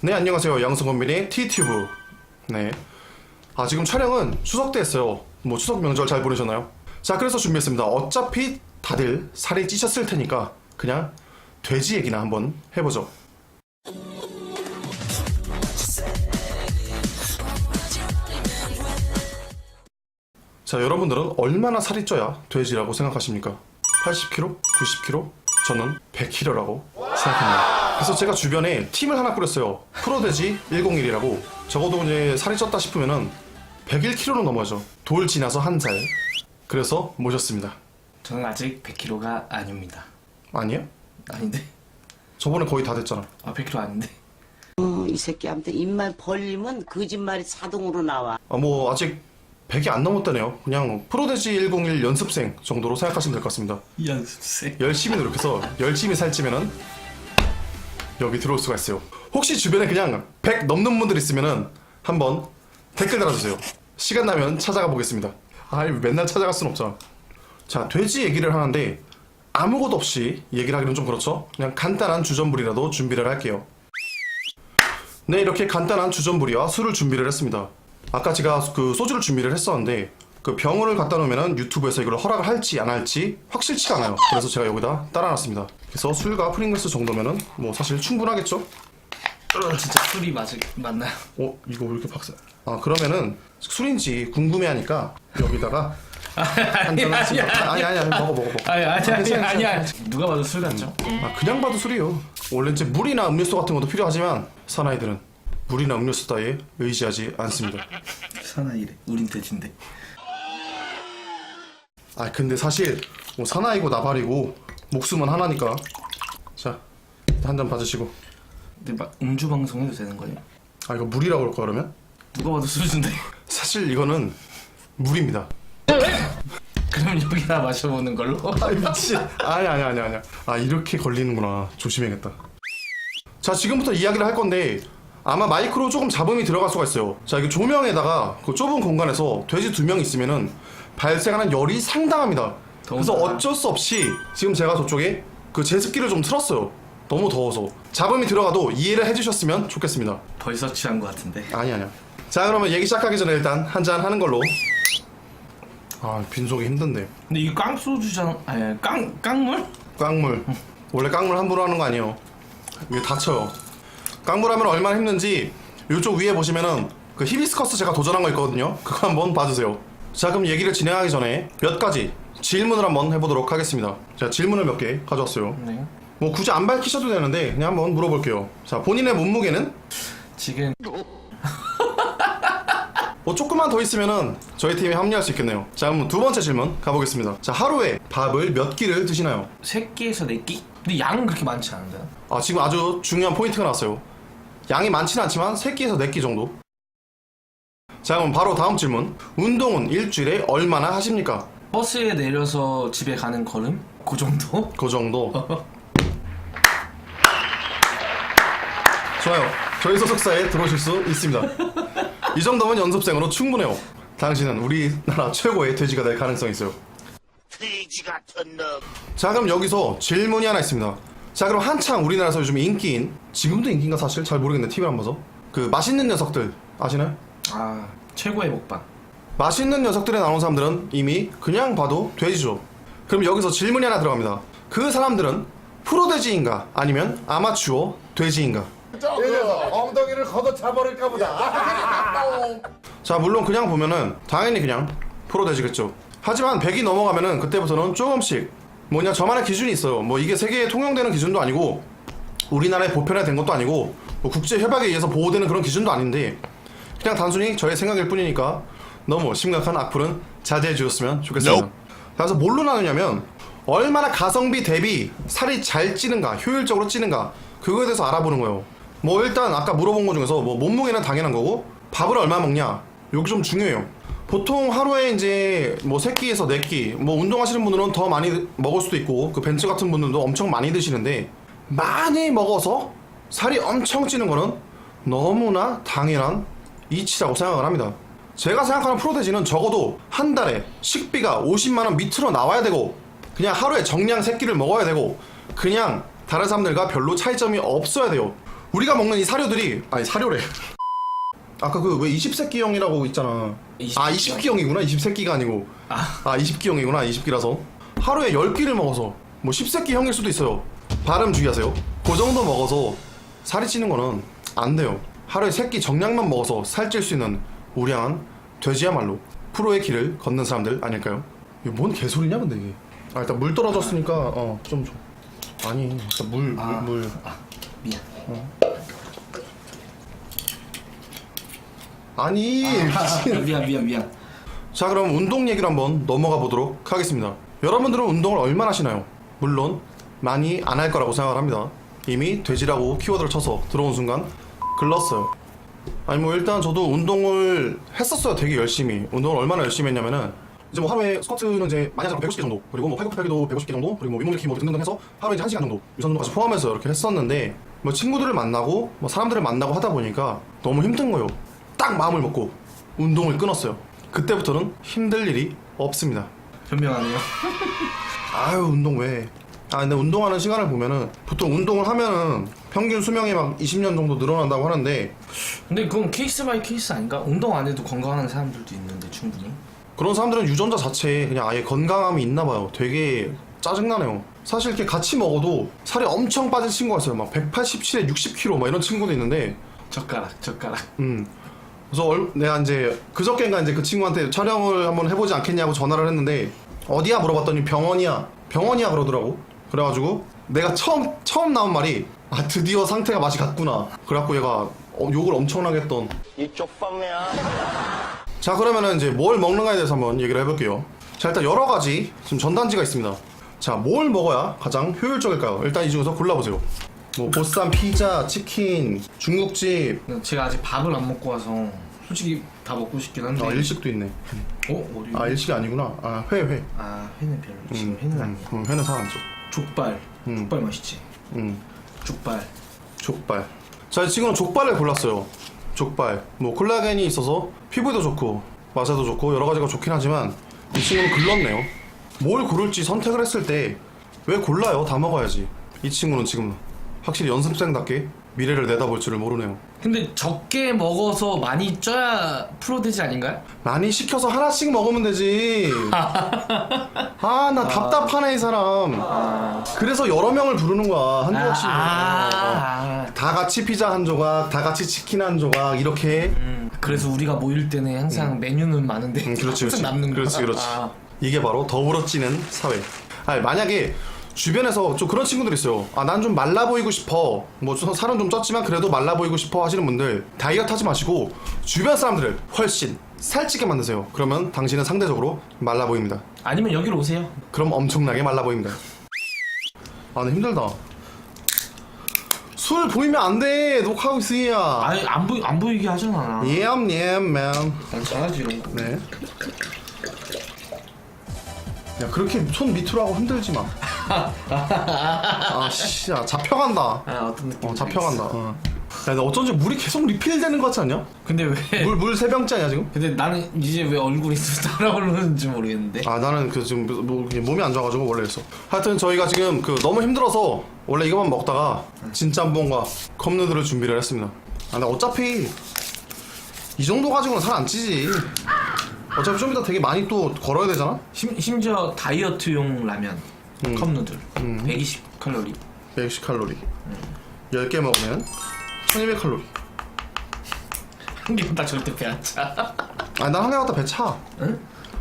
네 안녕하세요 양성건빈의 T튜브 네. 아 지금 촬영은 추석 때 했어요 뭐 추석 명절 잘 보내셨나요? 자 그래서 준비했습니다 어차피 다들 살이 찌셨을 테니까 그냥 돼지 얘기나 한번 해보죠 자 여러분들은 얼마나 살이 쪄야 돼지라고 생각하십니까? 80kg? 90kg? 저는 100kg라고 생각합니다 그래서 제가 주변에 팀을 하나 꾸렸어요 프로돼지 101이라고 적어도 이제 살이 쪘다 싶으면은 101kg는 넘어야죠 돌 지나서 한 살 그래서 모셨습니다 저는 아직 100kg가 아닙니다. 아니에요? 아닌데? 저번에 거의 다 됐잖아 아 100kg 아닌데? 어, 이 새끼한테 입만 벌리면 거짓말이 자동으로 나와. 아, 뭐 아직 100이 안 넘었다네요 그냥 프로돼지 101 연습생 정도로 생각하시면 될 것 같습니다 연습생. 열심히 노력해서 열심히 살찌면은 여기 들어올 수가 있어요. 혹시 주변에 그냥 100 넘는 분들 있으면은 한번 댓글 달아주세요. 시간 나면 찾아가 보겠습니다. 아이 맨날 찾아갈 순 없잖아. 자 돼지 얘기를 하는데 아무것도 없이 얘기를 하기는 좀 그렇죠. 그냥 간단한 주전부리라도 준비를 할게요. 네 이렇게 간단한 주전부리와 술을 준비를 했습니다. 아까 제가 그 소주를 준비를 했었는데 그 병원을 갖다 놓으면은 유튜브에서 이걸 허락을 할지 안 할지 확실치가 않아요. 그래서 제가 여기다 따라놨습니다. 그래서 술과 프링글스 정도면은 뭐 사실 충분하겠죠? 어, 진짜 술이 맞, 맞나요? 어 이거 왜 이렇게 박사? 아 그러면은 술인지 궁금해하니까 여기다가 한 잔 하겠습니다. 아니 아니 아니 먹어 먹어 먹어. 아니 아니 아니 아니 아니 누가 봐도 술 같죠? 아 그냥 봐도 술이요. 원래 이제 물이나 음료수 같은 것도 필요하지만 사나이들은 물이나 음료수 따위에 의지하지 않습니다. 사나이래 우린 돼지인데 아 근데 사실 뭐 사나이고 나발이고 목숨은 하나니까 자 한 잔 받으시고 근데 막 음주 방송 해도 되는 거예요? 아 이거 물이라고 그럴까 그러면? 누가 봐도 술인데 사실 이거는 물입니다. 그럼 여기다 마셔보는 걸로? 아 미친. 아니 아니 아니 아니. 아 이렇게 걸리는구나. 조심해야겠다. 자 지금부터 이야기를 할 건데 아마 마이크로 조금 잡음이 들어갈 수가 있어요. 자 이게 조명에다가 그 좁은 공간에서 돼지 두 명 있으면은 발생하는 열이 상당합니다. 그래서? 어쩔 수 없이 지금 제가 저쪽에 그 제습기를 좀 틀었어요. 너무 더워서 잡음이 들어가도 이해를 해주셨으면 좋겠습니다. 벌써 취한 것 같은데 아니 아니야. 자 그러면 얘기 시작하기 전에 일단 한 잔 하는 걸로. 아 빈속이 힘든데. 근데 이 깡소주잖아 아니 깡, 깡물? 깡물. 원래 깡물 함부로 하는 거 아니에요. 이게 다쳐요. 깡물 하면 얼마나 힘든지 이쪽 위에 보시면은 그 히비스커스 제가 도전한 거 있거든요. 그거 한번 봐주세요. 자 그럼 얘기를 진행하기 전에 몇 가지 질문을 한번 해보도록 하겠습니다. 자 질문을 몇 개 가져왔어요. 네 뭐 굳이 안 밝히셔도 되는데 그냥 한번 물어볼게요. 자 본인의 몸무게는 지금 뭐 조금만 더 있으면은 저희 팀에 합류할 수 있겠네요. 자 그럼 두 번째 질문 가보겠습니다. 자 하루에 밥을 몇 끼를 드시나요? 3끼에서 4끼? 근데 양은 그렇게 많지 않은데 아 지금 아주 중요한 포인트가 나왔어요. 양이 많지는 않지만 3끼에서 4끼 정도. 자 그럼 바로 다음 질문. 운동은 일주일에 얼마나 하십니까? 버스에 내려서 집에 가는 걸음? 그 정도? 그 정도. 좋아요. 저희 소속사에 들어오실 수 있습니다. 이 정도면 연습생으로 충분해요. 당신은 우리나라 최고의 돼지가 될 가능성이 있어요. 돼지 같은 놈. 자 그럼 여기서 질문이 하나 있습니다 자 그럼 한창 우리나라에서 요즘 인기인 지금도 인기인가 사실 잘 모르겠네 TV를 안 봐서 그 맛있는 녀석들 아시나요? 아 최고의 먹방. 맛있는 녀석들에 나온 사람들은 이미 그냥 봐도 돼지죠. 그럼 여기서 질문이 하나 들어갑니다. 그 사람들은 프로 돼지인가 아니면 아마추어 돼지인가? 그래서 엉덩이를 걷어 차버릴까 보다. 자 물론 그냥 보면은 당연히 그냥 프로 돼지겠죠. 하지만 100이 넘어가면은 그때부터는 조금씩 뭐냐 저만의 기준이 있어요. 뭐 이게 세계에 통용되는 기준도 아니고 우리나라에 보편화된 것도 아니고 뭐 국제 협약에 의해서 보호되는 그런 기준도 아닌데 그냥 단순히 저의 생각일 뿐이니까 너무 심각한 악플은 자제해 주셨으면 좋겠습니다. 그래서 뭘로 나누냐면 얼마나 가성비 대비 살이 잘 찌는가 효율적으로 찌는가 그거에 대해서 알아보는 거예요. 뭐 일단 아까 물어본 것 중에서 뭐 몸무게는 당연한 거고 밥을 얼마 먹냐? 여기 좀 중요해요. 보통 하루에 이제 뭐 3끼에서 4끼 뭐 운동하시는 분들은 더 많이 먹을 수도 있고 그 벤츠 같은 분들도 엄청 많이 드시는데 많이 먹어서 살이 엄청 찌는 거는 너무나 당연한 이치라고 생각을 합니다 제가 생각하는 프로테인은 적어도 한 달에 식비가 50만원 밑으로 나와야 되고 그냥 하루에 정량 3끼를 먹어야 되고 그냥 다른 사람들과 별로 차이점이 없어야 돼요 우리가 먹는 이 사료들이 아니 사료래. 아까 그 왜 20세끼형이라고 있잖아. 20 아 20기형이구나. 20세끼가 아니고. 아. 아 20기형이구나. 20기라서 하루에 10끼를 먹어서 뭐 10세끼형일 수도 있어요. 발음 주의하세요. 그 정도 먹어서 살이 찌는 거는 안 돼요. 하루에 3끼 정량만 먹어서 살찔 수 있는 우량한 돼지야말로 프로의 길을 걷는 사람들 아닐까요? 이게 뭔 개소리냐 근데 이게. 아 일단 물 떨어졌으니까 어좀 좀. 아니 일단 물 물, 아. 물. 미안. 아니 미친. 미안 미안 미안. 자 그럼 운동 얘기를 한번 넘어가 보도록 하겠습니다 여러분들은 운동을 얼마나 하시나요? 물론 많이 안 할 거라고 생각을 합니다 이미 돼지라고 키워드를 쳐서 들어온 순간 글렀어요. 아니 뭐 일단 저도 운동을 했었어요 되게 열심히. 운동을 얼마나 열심히 했냐면은 이제 뭐 하루에 스쿼트는 이제 많이 하자면 150개 정도. 그리고 뭐 팔굽혀펴기도 150개 정도. 그리고 뭐 윗몸일으키 뭐 등등 해서 하루에 이제 1시간 정도 이 정도까지 포함해서 이렇게 했었는데 뭐 친구들을 만나고 뭐 사람들을 만나고 하다 보니까 너무 힘든 거예요. 딱 마음을 먹고 운동을 끊었어요. 그때부터는 힘들 일이 없습니다. 변명하네요. 아유 운동 왜? 아 근데 운동하는 시간을 보면은 보통 운동을 하면은 평균 수명이 막 20년 정도 늘어난다고 하는데 근데 그건 케이스 바이 케이스 아닌가? 운동 안 해도 건강한 사람들도 있는데 충분히. 그런 사람들은 유전자 자체에 그냥 아예 건강함이 있나 봐요. 되게 짜증나네요. 사실 이렇게 같이 먹어도 살이 엄청 빠진 친구가 있어요. 막 187에 60kg 막 이런 친구도 있는데 젓가락 젓가락. 음. 그래서 얼- 내가 이제 그저께인가 이제 그 친구한테 촬영을 한번 해보지 않겠냐고 전화를 했는데 어디야 물어봤더니 병원이야 병원이야 그러더라고 그래가지고 내가 처음 처음 나온 말이 아 드디어 상태가 맛이 갔구나. 그래갖고 얘가 어, 욕을 엄청나게 했던. 이쪽 뻥이야. 자 그러면은 이제 뭘 먹는가에 대해서 한번 얘기를 해볼게요. 자 일단 여러 가지 지금 전단지가 있습니다. 자 뭘 먹어야 가장 효율적일까요? 일단 이 중에서 골라보세요. 뭐 보쌈 피자 치킨 중국집. 제가 아직 밥을 안 먹고 와서 솔직히 다 먹고 싶긴 한데. 아 일식도 있네. 어? 어디? 아 일식이 아니구나. 아 회 회. 아 회는 별로. 지금 음, 회는 음, 아니야. 음, 회는 사안죠 족발. 음. 족발 맛있지. 음, 족발. 족발. 자, 지금은 족발을 골랐어요. 족발. 뭐 콜라겐이 있어서 피부에도 좋고 맛에도 좋고 여러 가지가 좋긴 하지만 이 친구는 글렀네요. 뭘 고를지 선택을 했을 때 왜 골라요? 다 먹어야지. 이 친구는 지금 확실히 연습생답게 미래를 내다볼 줄을 모르네요. 근데 적게 먹어서 많이 쪄야 프로 되지 아닌가요? 많이 시켜서 하나씩 먹으면 되지. 아, 나 답답하네, 이 사람. 그래서 여러 명을 부르는 거야. 한 조각씩. 아, 다 같이 피자 한 조각, 다 같이 치킨 한 조각, 이렇게 음, 그래서 우리가 모일 때는 항상 메뉴는 많은데 음, 그렇지, 항상 그렇지. 남는 거야. 그렇지, 그렇지. 아, 이게 바로 더불어 찌는 사회. 아니, 만약에 주변에서 좀 그런 친구들 있어요. 아, 난 좀 말라 보이고 싶어. 뭐, 좀 살은 좀 쪘지만 그래도 말라 보이고 싶어 하시는 분들, 다이어트 하지 마시고, 주변 사람들을 훨씬 살찌게 만드세요. 그러면 당신은 상대적으로 말라 보입니다. 아니면 여기로 오세요. 그럼 엄청나게 말라 보입니다. 아, 근데 힘들다. 술 보이면 안 돼. 녹화하고 있으야. 아니 안 보이 안 보이게 하잖아. 예암, 예암, 맨. 난 잘하지 이런 거. 네. 야 그렇게 손 밑으로 하고 흔들지 마. 아 씨, 야 잡혀간다. 아 어떤 느낌? 어 잡혀간다. 어. 야, 근데 어쩐지 물이 계속 리필되는 것 같지 않냐? 근데 왜? 물 물 세 병째 아니야 지금? 근데 나는 이제 왜 얼굴이 달아오르는지 모르겠는데. 아 나는 그 지금 뭐 몸이 안 좋아가지고 원래 했어. 하여튼 저희가 지금 그 너무 힘들어서 원래 이것만 먹다가 진짬뽕과 컵누들을 준비를 했습니다. 아 근데 어차피 이 정도 가지고는 살 안 찌지. 어차피 좀 이따 되게 많이 또 걸어야 되잖아. 심, 심지어 다이어트용 라면 음. 컵 누들 120 칼로리. 160 칼로리. 10개 먹으면 1200 칼로리. 한 개는 딱 절대 배안 차. 아, 난한개 갖다 배 차. 응?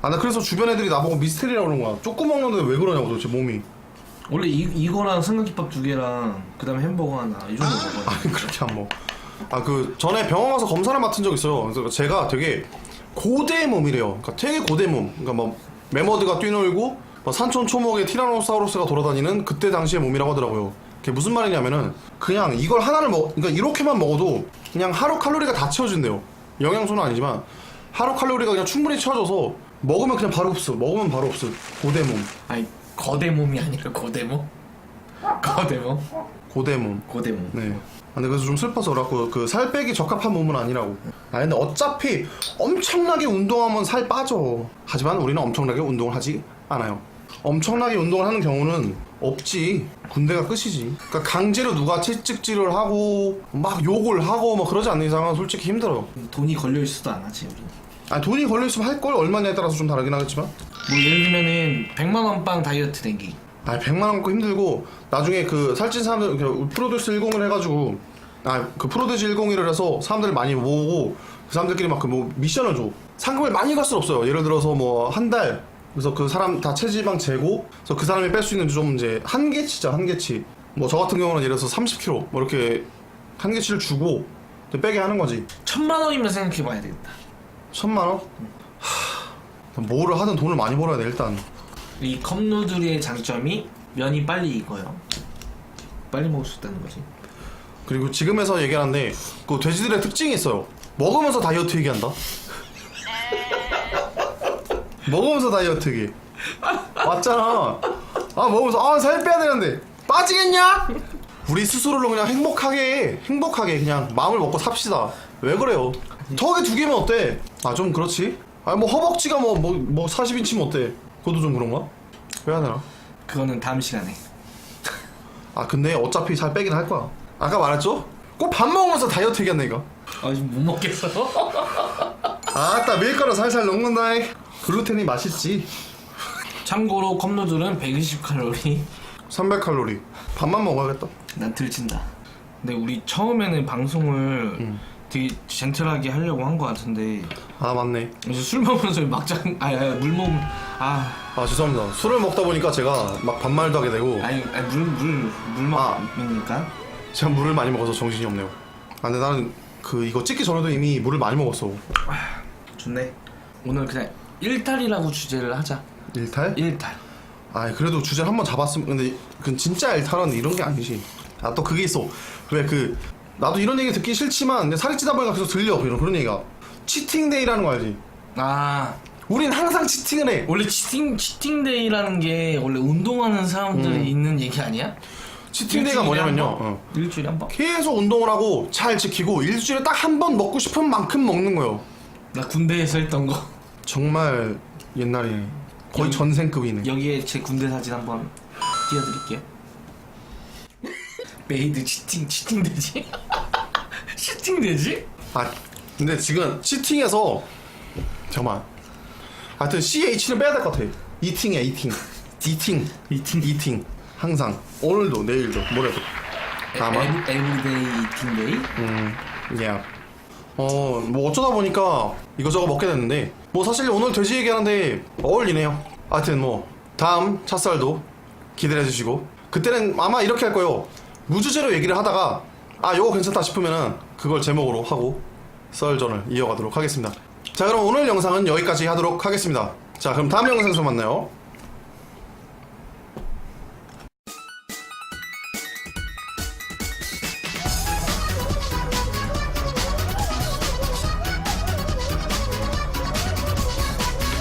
아, 나 그래서 주변 애들이 나보고 미스테리라고 그러는 거야. 조금 먹는데 왜 그러냐고 도대체 몸이. 원래 이, 이거랑 삼각김밥 두 개랑 그다음에 햄버거 하나 이 정도 먹어야 돼. 아니, 그렇게 안 먹어. 아, 그 전에 병원 가서 검사를 맡은 적 있어요. 그래서 제가 되게 고대 몸이래요. 그러니까 되게 고대 몸. 그러니까 뭐 메머드가 뛰놀고 뭐 산촌 초목에 티라노사우루스가 돌아다니는 그때 당시의 몸이라고 하더라고요. 그게 무슨 말이냐면은 그냥 이걸 하나를 먹 그러니까 이렇게만 먹어도 그냥 하루 칼로리가 다 채워진대요. 영양소는 아니지만 하루 칼로리가 그냥 충분히 채워져서 먹으면 그냥 바로 흡수. 먹으면 바로 흡수. 고대 몸. 아니 거대 몸이 아니라 거대 몸? 거대 몸? 고대 몸. 고대 몸. 네. 아, 근데 그래서 좀 슬퍼서 그렇고 그 살 빼기 적합한 몸은 아니라고. 아 근데 어차피 엄청나게 운동하면 살 빠져. 하지만 우리는 엄청나게 운동을 하지 않아요. 엄청나게 운동을 하는 경우는 없지. 군대가 끝이지. 그러니까 강제로 누가 채찍질을 하고 막 욕을 하고 뭐 그러지 않는 이상은 솔직히 힘들어요. 돈이 걸려 있어도 안 하지 우리. 아니 돈이 걸려 있으면 할 걸. 얼마냐에 따라서 좀 다르긴 하겠지만. 뭐 예를 들면은 100만 원 빵 다이어트 내기. 아 100만 원 갖고 힘들고 나중에 그 살찐 사람들 그 프로듀스 10을 해가지고 아 그 프로듀스 10일을 해서 사람들 많이 모으고 그 사람들끼리 막 그 뭐 미션을 줘. 상금을 많이 갈 수는 없어요. 예를 들어서 뭐 한 달 그래서 그 사람 다 체지방 재고 그래서 그 사람이 뺄 수 있는 좀 이제 한계치자 한계치 뭐 저 같은 경우는 예를 들어서 30kg 뭐 이렇게 한계치를 주고 이제 빼게 하는 거지 천만 원이면 생각해봐야 되겠다. 천만 원? 하... 뭐를 하든 돈을 많이 벌어야 돼 일단 이 컵누들의 장점이 면이 빨리 익어요. 빨리 먹을 수 있다는 거지. 그리고 지금에서 얘기하는데 그 돼지들의 특징이 있어요. 먹으면서 다이어트 얘기한다. 먹으면서 다이어트 얘기. 맞잖아. 아 먹으면서 아 살 빼야 되는데 빠지겠냐? 우리 스스로를 그냥 행복하게 행복하게 그냥 마음을 먹고 삽시다. 왜 그래요? 턱에 두 개면 어때? 아 좀 그렇지. 아뭐 허벅지가 뭐 뭐 뭐 40인치면 어때? 그것도 좀 그런가? 왜 되나? 그거는 다음 시간에. 아 근데 어차피 살 빼긴 할 거야. 아까 말했죠? 꼭 밥 먹으면서 다이어트 얘기한다 이거. 아 지금 못 먹겠어. 아따 밀가루 살살 녹는다 글루텐이 맛있지. 참고로 컵누들은 120칼로리. 300칼로리. 밥만 먹어야겠다. 난 들친다. 근데 우리 처음에는 방송을 되게 젠틀하게 하려고 한 것 같은데. 아 맞네. 이제 술 먹으면서 막장 아물 먹으면 아. 아 죄송합니다. 술을 먹다 보니까 제가 막 반말도 하게 되고. 아니 물물물 아. 먹으니까. 제가 물을 많이 먹어서 정신이 없네요. 아 근데 나는 그 이거 찍기 전에도 이미 물을 많이 먹었어. 좋네. 오늘 그냥 일탈이라고 주제를 하자. 일탈? 일탈. 아 그래도 주제 를 한번 잡았으면 근데 그 진짜 일탈은 이런 게 아니지 아 또 그게 있어 왜 그 나도 이런 얘기 듣기 싫지만 근데 살이 찌다 보니까 계속 들려 그런 그런 얘기가 치팅데이라는 거 알지? 아 우린 항상 치팅을 해 원래 치팅 치팅데이라는 게 원래 운동하는 사람들이 있는 얘기 아니야? 치팅데이가 일주일에 뭐냐면요 한 번? 어. 일주일에 한 번? 계속 운동을 하고 잘 지키고 일주일에 딱 한 번 먹고 싶은 만큼 먹는 거예요. 나 군대에서 했던 거 정말 옛날에 거의 여기- 전생급이네. 여기에 제 군대 사진 한번 띄워드릴게요. 메이드 치팅 치팅 되지? 치팅 되지? 아 근데 지금 치팅에서 잠깐만. 하여튼 CH는 빼야 될 것 같아. 이팅이야 이팅. 이팅. 이팅. 이팅. 항상 오늘도 내일도 모레도. 아마. 에브, 에브리데이 이팅 데이? 음, 야. 어, 뭐 어쩌다 보니까 이거저거 먹게 됐는데, 뭐 사실 오늘 돼지 얘기하는데 어울리네요. 하여튼 뭐, 다음 찻살도 기대해 주시고, 그때는 아마 이렇게 할 거예요. 무주제로 얘기를 하다가, 아, 요거 괜찮다 싶으면은 그걸 제목으로 하고 썰전을 이어가도록 하겠습니다. 자, 그럼 오늘 영상은 여기까지 하도록 하겠습니다. 자, 그럼 다음 영상에서 만나요.